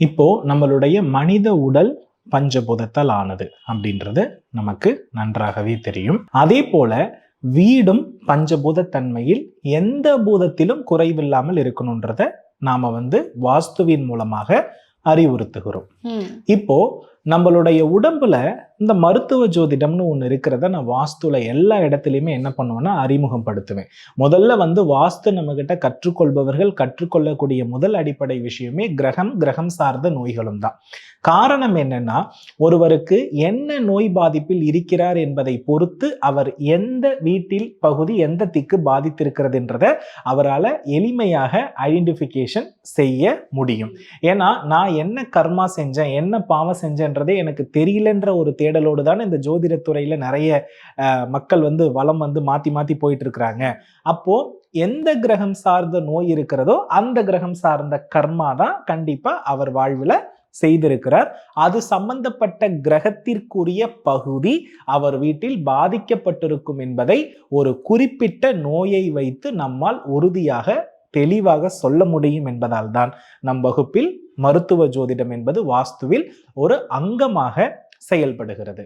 இப்போ நம்மளுடைய மனித உடல் பஞ்சபூதத்தால் ஆனது அப்படின்றது நமக்கு நன்றாகவே தெரியும் அதே போல வீடும் பஞ்சபூத தன்மையில் எந்த பூதத்திலும் குறைவில்லாமல் இருக்கணுன்றத நாம வந்து வாஸ்துவின் மூலமாக அறிவுறுத்துகிறோம். இப்போ நம்மளுடைய உடம்புல இந்த மருத்துவ ஜோதிடம்னு ஒன்று இருக்கிறத நான் வாஸ்துல எல்லா இடத்துலையுமே என்ன பண்ணுவேன்னா அறிமுகப்படுத்துவேன் முதல்ல வந்து வாஸ்து நம்மகிட்ட கற்றுக்கொள்பவர்கள் கற்றுக்கொள்ளக்கூடிய முதல் அடிப்படை விஷயமே கிரகம் கிரகம் சார்ந்த நோய்களும் தான். காரணம் என்னன்னா ஒருவருக்கு என்ன நோய் பாதிப்பில் இருக்கிறார் என்பதை பொறுத்து அவர் எந்த வீட்டில் பகுதி எந்த திக்கு பாதித்திருக்கிறதுன்றத அவரால் எளிமையாக ஐடென்டிஃபிகேஷன் செய்ய முடியும். ஏன்னா நான் என்ன கர்மா செஞ்சேன் என்ன பாவம் செஞ்சேன் செஞ்சேன்றதே எனக்கு தெரியலன்ற ஒரு தேடலோடு தான் இந்த ஜோதிடத்துறையில் நிறைய மக்கள் வந்து வளம் வந்து மாற்றி மாற்றி போயிட்டு இருக்கிறாங்க அப்போ எந்த கிரகம் சார்ந்த நோய் இருக்கிறதோ அந்த கிரகம் சார்ந்த கர்மா தான் கண்டிப்பாக அவர் வாழ்வில் செய்திருக்கிறார். அது சம்பந்தப்பட்ட கிரகத்திற்குரிய பகுதி அவர் வீட்டில் பாதிக்கப்பட்டிருக்கும் என்பதை ஒரு குறிப்பிட்ட நோயை வைத்து நம்மால் உறுதியாக தெளிவாக சொல்ல முடியும் என்பதால் தான். நம் வகுப்பில் மருத்துவ ஜோதிடம் என்பது வாஸ்துவில் ஒரு அங்கமாக செயல்படுகிறது.